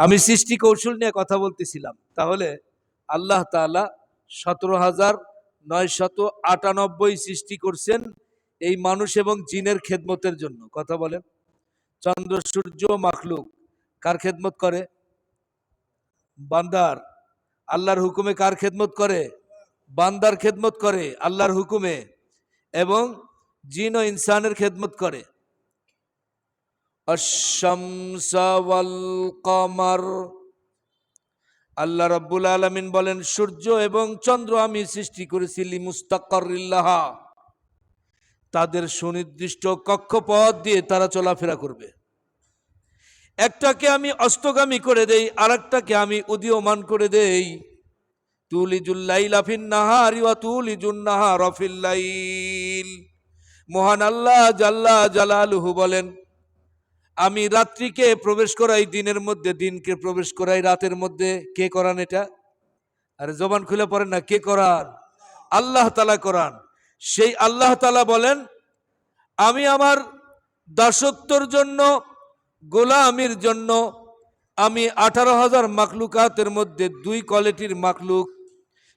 আমি সৃষ্টি কৌশল নিয়ে কথা বলতেছিলাম। তাহলে আল্লাহ তালা সতেরো হাজার নয় শত আটানব্বই সৃষ্টি করছেন এই মানুষ এবং জিনের খেদমতের জন্য। কথা বলেন। চন্দ্র, সূর্য, মাখলুক কার খেদমত করে? বান্দার। আল্লাহর হুকুমে কার খেদমত করে? বান্দার খেদমত করে আল্লাহর হুকুমে এবং জিন ও ইনসানের খেদমত করে। আল্লাহ রাব্বুল আলামিন বলেন, সূর্য এবং চন্দ্র আমি সৃষ্টি করেছি লিমুস্তাকারিল্লাহ। তাদের সুনির্দিষ্ট কক্ষপথ দিয়ে তারা চলাফেরা করবে। একটাকে আমি অস্তগামী করে দেই, আরেকটাকে আমি উদীয়মান করে দেই। মহান আল্লাহ জাল্লা জালালুহু বলেন আমি রাত্রিকে প্রবেশ করাই, দিনের মধ্যে, দিনকে প্রবেশ করাই, রাতের মধ্যে। কে করান এটা? আরে জবান খুলে পড়েন না, কে করান? আল্লাহ তালা করান। সেই আল্লাহ তালা বলেন, আমি আমার দাসত্বর জন্য, গোলামির জন্য, আমি আঠারো হাজার মাকলুকাতের মধ্যে দুই কোয়ালিটির মাকলুক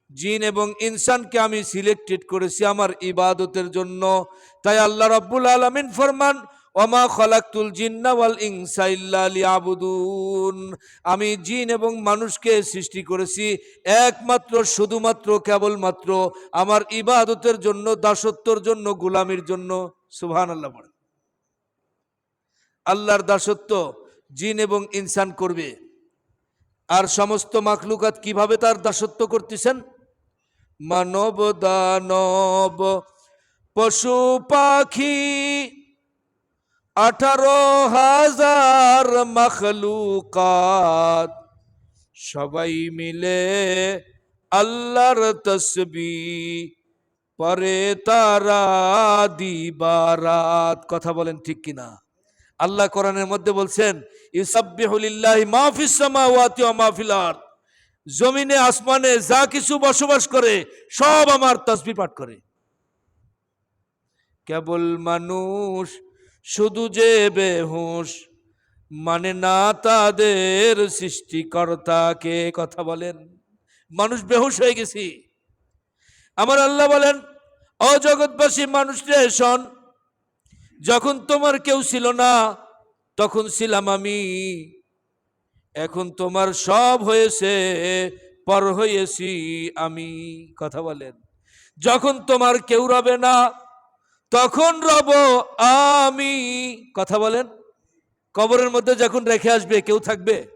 জিন এবং ইনসানকে আমি সিলেক্টেড করেছি আমার ইবাদতের জন্য। তাই আল্লাহ রাব্বুল আলামিন ফরমান ওমা খলাকতুল জিন্না ওয়াল ইনসা ইল্লা আমি জিন এবং মানুষকে সৃষ্টি করেছি একমাত্র, শুধুমাত্র, কেবলমাত্র আমার ইবাদতের জন্য, দাসত্বর জন্য, গোলামির জন্য। সুবহানাল্লাহ বলেন আল্লাহর দাসত্ব জিন এবং ইনসান করবে। আর সমস্ত মাখলুকাত কীভাবে তার দাসত্ব করতেছেন? মানব দানব, পশু পাখি আঠারো হাজার মখলুকাত। সবাই মিলে আল্লাহর তসবি, পরে তারা দিবারাত। কথা বলেন ঠিক কিনা? আল্লাহ কোরআনের মধ্যে বলছেন জমিনে, আসমানে যা কিছু বসবাস করে, সব আমার তসবি পাঠ করে। কেবল মানুষ শুধু যে বেহুশ মানে না তাদের সৃষ্টিকর্তাকে কথা বলেন। মানুষ বেহুশ হয়ে গেছি। আমার আল্লাহ বলেন অজগৎবাসী মানুষ রে শোন, যখন তোমার কেউ ছিল না, তখন ছিলাম আমি। এখন তোমার সব হয়েছে, পর হয়েছি আমি। কথা বলেন। যখন তোমার কেউ রবে না তখন রব আমি, কথা বলেন, কবরের মধ্যে যখন রেখে আসবে, কেউ থাকবে?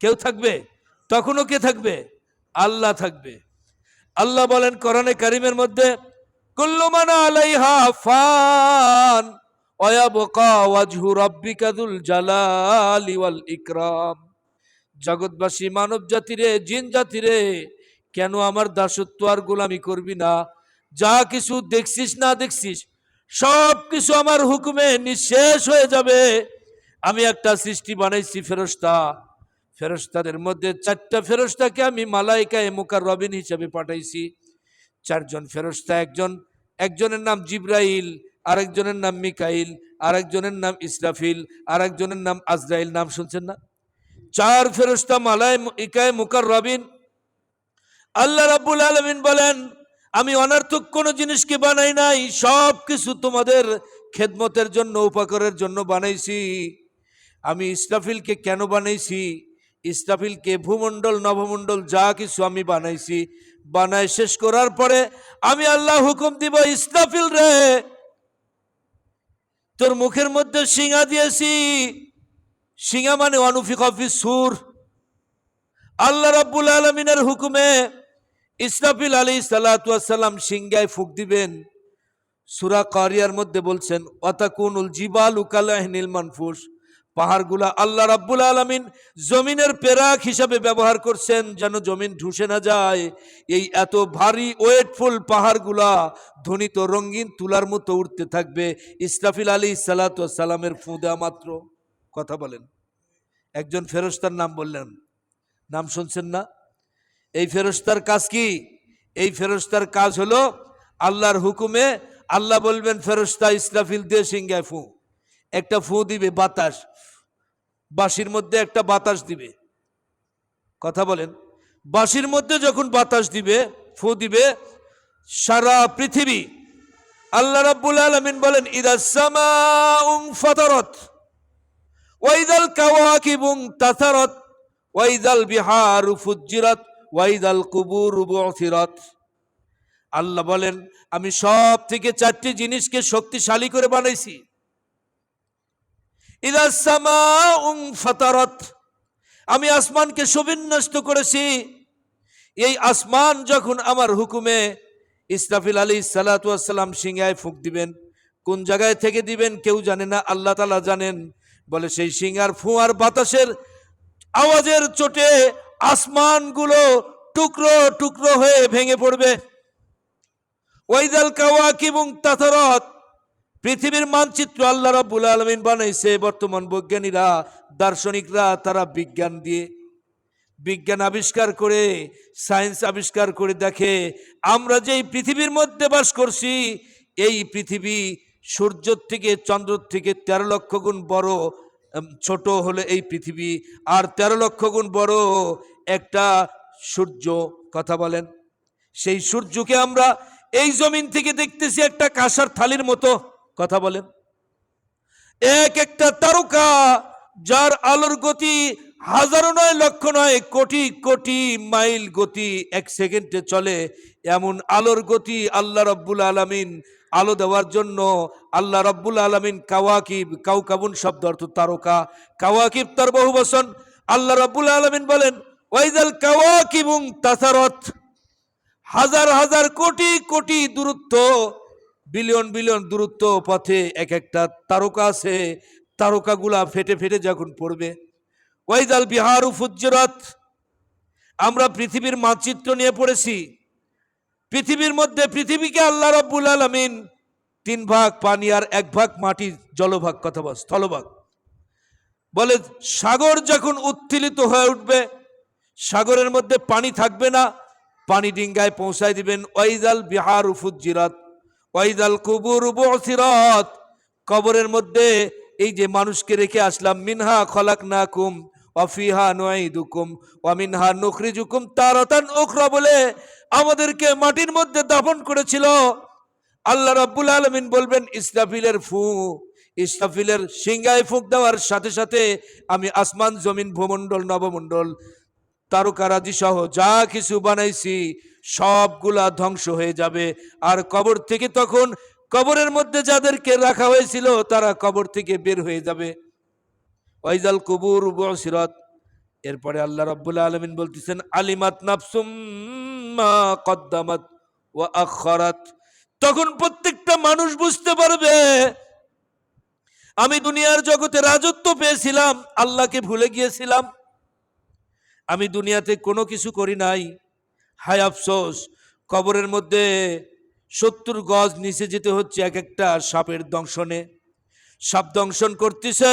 কেউ থাকবে? তখনও কে থাকবে? আল্লাহ থাকবে। আল্লাহ বলেন কোরআনে কারিমের মধ্যে ইকরাম। জগৎবাসী, মানব জাতিরে, জিন জাতিরে, কেন আমার দাসত্ব আর গোলামি করবি না? যা কিছু দেখছিস না দেখছিস সব কিছু আমার হুকুমে নিঃশেষ হয়ে যাবে। আমি একটা সৃষ্টি বানাইছি ফেরস্তা। ফেরস্তাদের মধ্যে চারটা ফেরস্তাকে আমি মালাইকায় মুকার রবিন হিসেবে পাঠাইছি। চারজন ফেরস্তা, একজন, একজনের নাম জিব্রাইল, আরেকজনের নাম মিকাইল, আরেকজনের নাম ইসরাফিল, আরেকজনের নাম আজরাইল। নাম শুনছেন না? চার ফেরস্তা মালায় ইকায় মুকার রবিন আল্লাহ রাবুল আলমিন বলেন আমি অনার্থক কোনো জিনিসকে বানাই নাই, সব কিছু তোমাদের খেদমতের জন্য, উপকারের জন্য বানাইছি। আমি ইসরাফিলকে কেন বানাইছি? ইসরাফিলকে ভূমণ্ডল নভমণ্ডল যা কিছু আমি বানাইছি বানাই শেষ করার পরে আমি আল্লাহ হুকুম দিব, ইসরাফিল রে, তোর মুখের মধ্যে শিঙা দিয়েছি। শিঙা মানে অনুফিক অফিস সুর। আল্লাহ রাব্বুল আলমিনের হুকুমে ইসরাফিল আলী সাল্লাম সিংগায় ফুক দিবেন। সুরা কারিয়ার মধ্যে বলছেন অতাকুনুল জিবাল উকালাহনিল মানফুস। পাহাড়গুলা আল্লাহ রাব্বুল আলমিন জমিনের পেরাক হিসাবে ব্যবহার করছেন যেন জমিন ঢুসে না যায়। এই এত ভারী, ওয়েটফুল পাহাড়গুলা ধ্বনিত রঙিন তুলার মতো উঠতে থাকবে। ইসরাফিল আলী সালামের ফুঁদা মাত্র। কথা বলেন। একজন ফেরস্তার নাম বললেন। নাম শুনছেন না? এই ফেরস্তার কাজ কি? এই ফেরস্তার কাজ হলো আল্লাহর হুকুমে আল্লাহ বলবেন ফেরস্তা ইসরাফিল দিয়ে সিংহায় ফু। একটা ফু দিবে, বাতাস। বাঁশির মধ্যে একটা বাতাস দিবে। কথা বলেন। বাঁশির মধ্যে যখন বাতাস দিবে, ফু দিবে, সারা পৃথিবী আল্লাহ রাব্বুল আলামিন বলেন ইদাসমা উং ফতরত, ওয়াইদাল কাওয়াকিবুং তাসারত, ওয়াইদাল বিহারু ফুজ্জিরাত ওয়াইদাল কুবুরু বুথিরাত আল্লাহ বলেন, আমি সব থেকে চারটি জিনিসকে শক্তিশালী করে বানাইছি। আমি আসমানকে সুবিন্যস্ত করেছি। এই আসমান যখন আমার হুকুমে ইসরাফিল আলী সালাতাম সিংহায় ফুক দিবেন, কোন জায়গায় থেকে দিবেন কেউ জানে না, আল্লাহ তালা জানেন। বলে সেই সিংহার ফুঁয়ার বাতাসের আওয়াজের চোটে আসমানগুলো টুকরো টুকরো হয়ে ভেঙে পড়বে। ওয়াইদাল কাওয়াকিবুং তাথারত পৃথিবীর মানচিত্র আল্লাহ রাব্বুল আলামিন বানাইছে বর্তমান বৈজ্ঞানীরা দার্শনিকরা, তারা বিজ্ঞান দিয়ে। বিজ্ঞান আবিষ্কার করে, সায়েন্স আবিষ্কার করে দেখে, আমরা যেই পৃথিবীর মধ্যে বাস করছি, এই পৃথিবী সূর্য থেকে চন্দ্র থেকে তেরো লক্ষ গুণ বড় ছোট হলে এই পৃথিবী, আর তেরো লক্ষ গুণ বড় একটা সূর্য, কথা বলেন। সেই সূর্যকে আমরা এই জমিন থেকে দেখতেছি একটা কাঁসার থালির মতো, কথা বলেন। এক একটা তারকা যার আলোর গতি হাজারো নয়, লক্ষ নয়, কোটি কোটি মাইল গতি এক সেকেন্ডে চলে। এমন আলোর গতি আল্লাহ রব্বুল আলামিন আলো দেওয়ার জন্য আল্লাহ রব্বুল আলামিন কাওয়াকিব কাউকাবুন শব্দ অর্থ তারকা, কাওয়াকিব তার বহু বচন। আল্লাহ রব্বুল আলামিন বলেন ওয়াইদাল কাওয়াকিবুং তাসারত। হাজার হাজার কোটি কোটি দূরত্ব, বিলিয়ন বিলিয়ন দূরত্ব পথে এক একটা তারকা আছে। তারকাগুলা ফেটে ফেটে যখন পড়বে ওয়াইদাল বিহারু ফুজ্জরাত। আমরা পৃথিবীর মানচিত্র নিয়ে পড়েছি। পৃথিবীর মধ্যে পৃথিবীকে আল্লাহ রব্বুল আলমিন তিন ভাগ পানি আর এক ভাগ মাটি জলভাগ কথা বল, স্থলভাগ। বলে, সাগর যখন উত্থিলিত হয়ে উঠবে, সাগরের মধ্যে পানি থাকবে না, পানি ডিঙ্গায় পৌঁছায় দিবেন ওয়াইদাল বিহার উফুজিরাত ওয়াইদাল কুবুর উবসিরাত কবরের মধ্যে এই যে মানুষকে রেখে আসলাম, মিনহা খলাক না কুম অফিহা নুকুম ওয়ামিনহা নুখরিজুকুম তারাতান উখরা বলে আমাদেরকে মাটির মধ্যে দাফন করেছিল। আল্লাহ রাব্বুল আলমিন বলবেন, ইসরাফিলের ফু, ইসরাফিলের সিংগায় ফুঁক দেওয়ার সাথে সাথে আমি আসমান জমিন ভূমণ্ডল, নবমণ্ডল, তারকারাজি সহ যা কিছু বানাইছি সবগুলা ধ্বংস হয়ে যাবে। আর কবর থেকে তখন কবরের মধ্যে যাদেরকে রাখা হয়েছিল তারা কবর থেকে বের হয়ে যাবে। ওয়াইজাল কুবুর সিরত। এরপরে আল্লাহ রাব্বুল আলমিন বলতেছেন, আলিমাত নাফসুম মা কদ্দামাত ওয়া আখরাত তখন প্রত্যেকটা মানুষ বুঝতে পারবে, আমি দুনিয়ার জগতে রাজত্ব পেয়েছিলাম, আল্লাহকে ভুলে গিয়েছিলাম। আমি দুনিয়াতে কোনো কিছু করি নাই। হায় আফসোস, কবরের মধ্যে সত্তর গজ নিচে যেতে হচ্ছে এক একটা সাপের দংশনে। সাপ দংশন করতেছে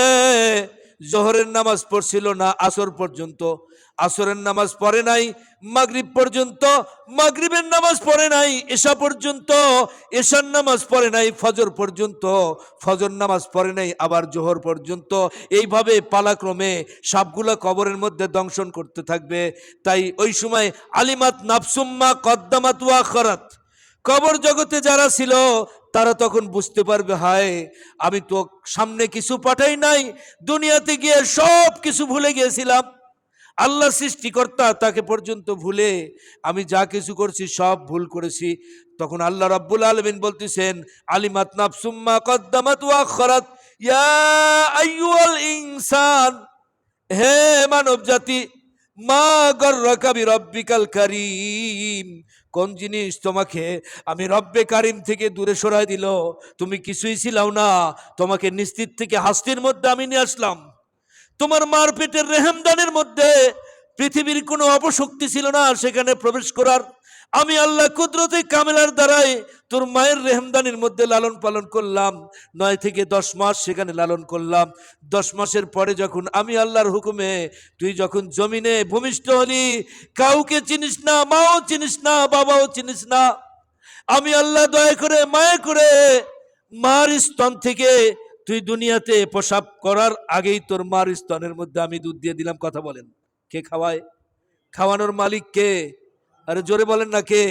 জোহরের নামাজ পড়ছিল না আসর পর্যন্ত। আসরের নামাজ পড়ে নাই, মাগরিব পর্যন্ত, মাগরিবের নামাজ পড়ে নাই, এশা পর্যন্ত, এশার নামাজ পড়ে নাই, ফজর পর্যন্ত, ফজর নামাজ পড়ে নাই, আবার জোহর পর্যন্ত। এইভাবে পালাক্রমে সাপগুলা কবরের মধ্যে দংশন করতে থাকবে। তাই ওই সময় আলিমাত নাফসুম্মা কদ্দামাত ওয়া খরাত কবর জগতে যারা ছিল, তারা তখন বুঝতে পারবে, হায়, আমি তো সামনে কিছু পাঠাই নাই, দুনিয়াতে গিয়ে সব কিছু ভুলে গিয়েছিলাম। আল্লাহ সৃষ্টিকর্তা তাকে পর্যন্ত ভুলে আমি যা কিছু করছি সব ভুল করেছি। তখন আল্লাহ রাব্বুল আলমিন বলতেছেন, আলিমাত নাফসুম্মা কদ্দামাত ওয়া খরাত ইয়া আইয়ুহাল ইনসান, হে মানব জাতি মা গর্রাকা বিরব্বিকাল কারীম। কোন জিনিস তোমাকে আমি রব্বে কারিম থেকে দূরে সরাই দিল? তুমি কিছুই ছিলাও না। তোমাকে নিশ্চিত থেকে হাস্তির মধ্যে আমি নিয়ে আসলাম। তোমার মার পেটের রেহেমদানের মধ্যে পৃথিবীর কোনো অপশক্তি ছিল না সেখানে প্রবেশ করার। আমি আল্লাহ কুদরতে কামেলার দ্বারাই তোর মায়ের রেহমদানির মধ্যে লালন পালন করলাম। নয় থেকে দশ মাস সেখানে লালন করলাম। দশ মাসের পরে যখন আমি আল্লাহর হুকুমে, তুই যখন জমিনে ভূমিষ্ঠ হলি, কাউকে চিনিস না, মাও চিনিস না, বাবাও চিনিস না। আমি আল্লাহ দয়া করে, মায়া করে মার স্তন থেকে তুই দুনিয়াতে প্রসাব করার আগেই তোর মার স্তনের মধ্যে আমি দুধ দিয়ে দিলাম। কথা বলেন। কে খাওয়ায়? খাওয়ানোর মালিক কে? আরে জোরে বলেন না কে?